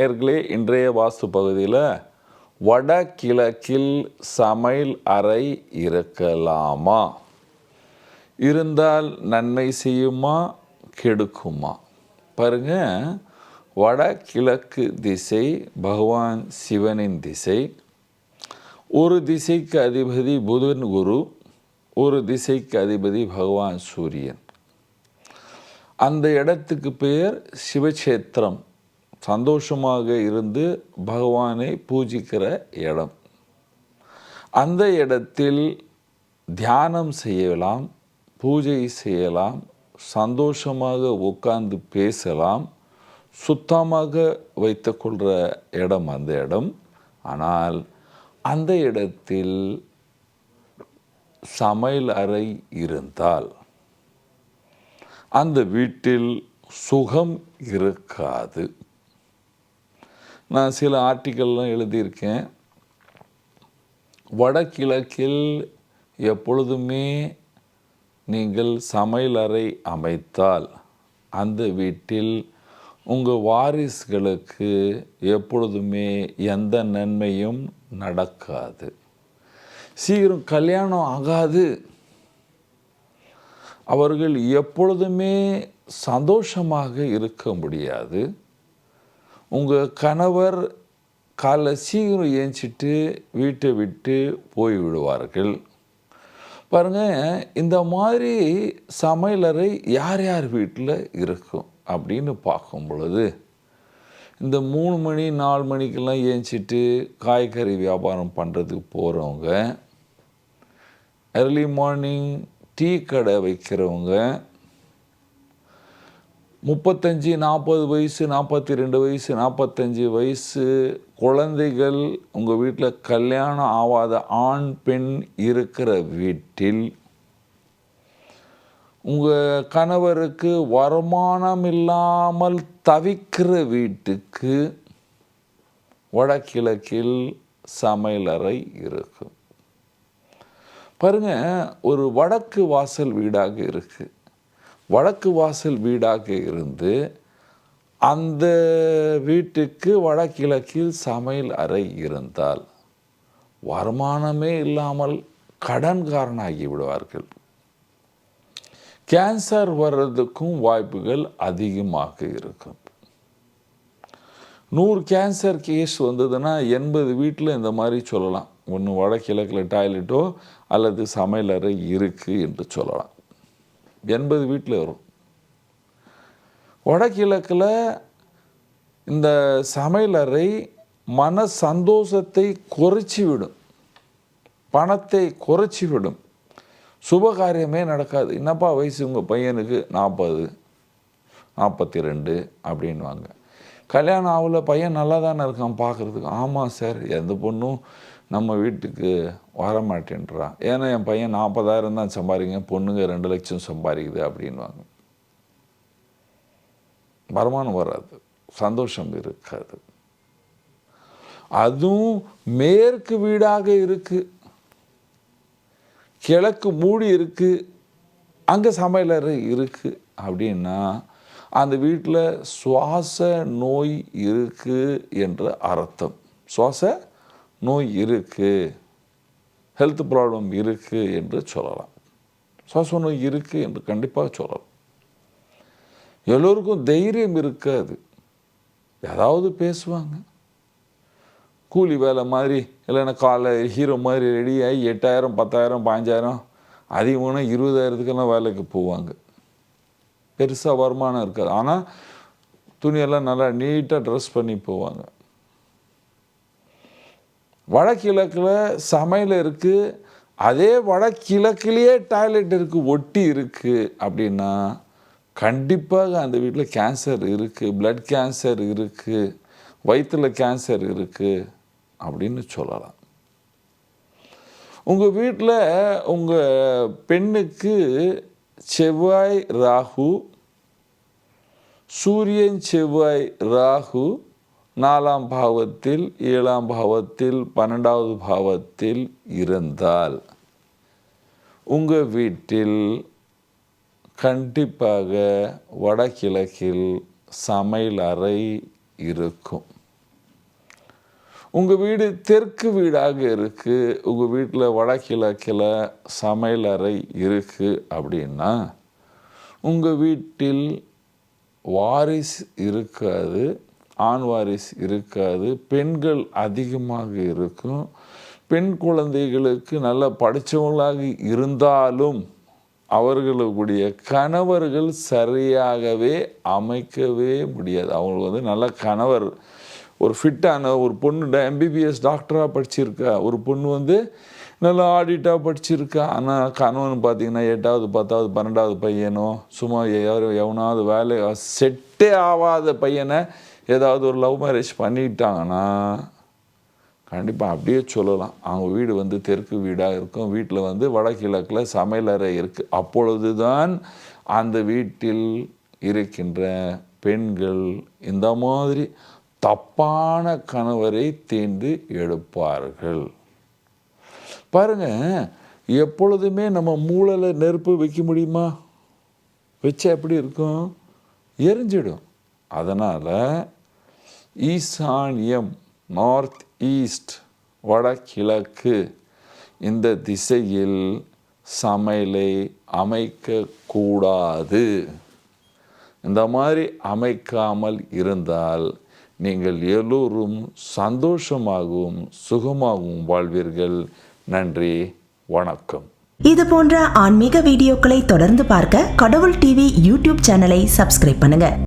நேர்களே இன்றைய வாஸ்து பகுதியில் வடகிழக்கில் சமையல் அறை இருக்கலாமா இருந்தால் நன்மை செய்யுமா? கெடுக்குமா? பாருங்க வடகிழக்கு திசை பகவான் சிவனின் திசை. ஒரு திசைக்கு அதிபதி புதன் குரு ஒரு திசைக்கு அதிபதி பகவான் சூரியன். அந்த இடத்துக்கு பெயர் சிவக்ஷேத்திரம். சந்தோஷமாக இருந்து பகவானை பூஜிக்கிற இடம். அந்த இடத்தில் தியானம் செய்யலாம் பூஜை செய்யலாம் சந்தோஷமாக உட்கார்ந்து பேசலாம் சுத்தமாக வைத்துக்கொள்கிற இடம் அந்த இடம். ஆனால் அந்த இடத்தில் சமையல் அறை இருந்தால் அந்த வீட்டில் சுகம் இருக்காது. நான் சில ஆர்டிக்கல்லாம் எழுதியிருக்கேன். வடகிழக்கில் எப்பொழுதுமே நீங்கள் சமையலறை அமைத்தால் அந்த வீட்டில் உங்கள் வாரிசுகளுக்கு எப்பொழுதுமே எந்த நன்மையும் நடக்காது. சீக்கிரம் கல்யாணம் ஆகாது. அவர்கள் எப்பொழுதுமே சந்தோஷமாக இருக்க முடியாது. உங்கள் கணவர் காலைல சீக்கிரம் ஏஞ்சிட்டு வீட்டை விட்டு போய் விடுவார்கள். பாருங்கள் இந்த மாதிரி சமையலறை யார் யார் வீட்டில் இருக்கும் அப்படின்னு பார்க்கும் பொழுது இந்த மூணு மணி நாலு மணிக்கெல்லாம் ஏஞ்சிட்டு காய்கறி வியாபாரம் பண்ணுறதுக்கு போகிறவங்க ஏர்லி மார்னிங் டீ கடை வைக்கிறவங்க முப்பத்தஞ்சு நாற்பது வயசு நாற்பத்தி ரெண்டு வயசு நாற்பத்தஞ்சு வயசு குழந்தைகள் உங்கள் வீட்டில் கல்யாணம் ஆகாத ஆண் பெண் இருக்கிற வீட்டில் உங்கள் கணவருக்கு வருமானம் இல்லாமல் தவிக்கிற வீட்டுக்கு வடகிழக்கில் சமையலறை இருக்கும். பாருங்கள் ஒரு வடக்கு வாசல் வீடாக இருக்குது வடக்கு வாசல் வீடாக இருந்து அந்த வீட்டுக்கு வடகிழக்கில் சமையல் அறை இருந்தால் வருமானமே இல்லாமல் கடன்காரனாகி விடுவார்கள். கேன்சர் வர்றதுக்கும் வாய்ப்புகள் அதிகமாக இருக்கும். நூறு கேன்சர் கேஸ் வந்ததுன்னா எண்பது வீட்டில் இந்த மாதிரி சொல்லலாம். ஒன்று வடகிழக்கில் டாய்லெட்டோ அல்லது சமையலறை இருக்குது என்று சொல்லலாம். எண்பது வீட்டில் வரும். வடகிழக்கில் இந்த சமையலறை மன சந்தோஷத்தை குறைச்சி விடும். பணத்தை குறைச்சி விடும். சுபகாரியமே நடக்காது. என்னப்பா வயசு உங்கள் பையனுக்கு? நாற்பது நாற்பத்தி ரெண்டு அப்படின்வாங்க கல்யாணம் ஆகல பையன் நல்லா தானே இருக்கான் பார்க்குறதுக்கு ஆமாம் சார் எந்த பொண்ணும் நம்ம வீட்டுக்கு வரமாட்டேன்றான் ஏன்னா என் பையன் நாற்பதாயிரம் தான் சம்பாதிங்க பொண்ணுங்க ரெண்டு லட்சம் சம்பாதிக்குது அப்படின்வாங்க வருமானம் வராது சந்தோஷம் இருக்காது. அதுவும் மேற்கு வீடாக இருக்குது கிழக்கு மூடி இருக்குது அங்கே சமையலறை இருக்குது அப்படின்னா அந்த வீட்டில் சுவாச நோய் இருக்குது என்ற அர்த்தம். சுவாச நோய் இருக்குது ஹெல்த் ப்ராப்ளம் இருக்குது என்று சொல்லலாம். சுவாச நோய் இருக்குது என்று கண்டிப்பாக சொல்லலாம். எல்லோருக்கும் தைரியம் இருக்காது. ஏதாவது பேசுவாங்க. கூலி வேலை மாதிரி இல்லைன்னா காலை ஹீரோ மாதிரி ரெடி ஆகி எட்டாயிரம் பத்தாயிரம் பாஞ்சாயிரம் அதிகமான இருபதாயிரத்துக்கெல்லாம் வேலைக்கு போவாங்க. பெருசாக வருமானம் இருக்காது. ஆனால் துணியெல்லாம் நல்லா நீட்டாக ட்ரெஸ் பண்ணி போவாங்க. வடகிழக்கில் சமையல் இருக்குது அதே வடகிழக்கிலேயே டாய்லெட் இருக்குது ஒட்டி இருக்குது அப்படின்னா கண்டிப்பாக அந்த வீட்டில் கேன்சர் இருக்குது பிளட் கேன்சர் இருக்குது வயிற்றில் கேன்சர் இருக்குது அப்படின்னு சொல்லலாம். உங்கள் வீட்டில் உங்கள் பெண்ணுக்கு செவ்வாய் ராகு சூரியன் செவ்வாய் ராகு நாலாம் பாவத்தில் ஏழாம் பாவத்தில் பன்னெண்டாவது பாவத்தில் இருந்தால் உங்கள் வீட்டில் கண்டிப்பாக வடகிழக்கில் சமையல் அறை இருக்கும். உங்கள் வீடு தெற்கு வீடாக இருக்குது உங்கள் வீட்டில் வடகிழக்கில் சமையலறை இருக்குது அப்படின்னா உங்கள் வீட்டில் வாரிஸ் இருக்காது ஆண் வாரிஸ் இருக்காது பெண்கள் அதிகமாக இருக்கும். பெண் குழந்தைகளுக்கு நல்ல படித்தவங்களாக இருந்தாலும் அவர்களுடைய கணவர்கள் சரியாகவே அமைக்கவே முடியாது. அவங்களுக்கு வந்து நல்ல கணவர் ஒரு ஃபிட்டான ஒரு பொண்ணு எம்பிபிஎஸ் டாக்டராக படிச்சிருக்கா. ஒரு பொண்ணு வந்து நல்லா ஆடிட்டாக படிச்சிருக்கா. ஆனால் கணவன் பார்த்தீங்கன்னா எட்டாவது பத்தாவது பன்னெண்டாவது பையனோ சும்மா யாரும் எவனாவது வேலை செட்டே ஆகாத பையனை ஏதாவது ஒரு லவ் மேரேஜ் பண்ணிட்டாங்கன்னா கண்டிப்பாக அப்படியே சொல்லலாம். அவங்க வீடு வந்து தெற்கு வீடாக இருக்கும். வீட்டில் வந்து வடகிழக்கில் சமையலறை இருக்குது அப்பொழுது தான் அந்த வீட்டில் இருக்கின்ற பெண்கள் இந்த மாதிரி தப்பான கணவரை தேர்ந்து எடுப்பார்கள். பாருங்க எப்பொழுதுமே நம்ம மூளையில் நெருப்பு வைக்க முடியுமா? வச்சா எப்படி இருக்கும்? எரிஞ்சிடும். அதனால் ஈசானியம் நார்த் ஈஸ்ட் வடகிழக்கு இந்த திசையில் சமையலை அமைக்கக்கூடாது. இந்த மாதிரி அமைக்காமல் இருந்தால் நீங்கள் எல்லோரும் சந்தோஷமாகவும் சுகமாகவும் வாழ்வீர்கள். நன்றி வணக்கம். இது போன்ற ஆன்மீக வீடியோக்களை தொடர்ந்து பார்க்க கடவுள் டிவி யூடியூப் சேனலை சப்ஸ்கிரைப் பண்ணுங்க.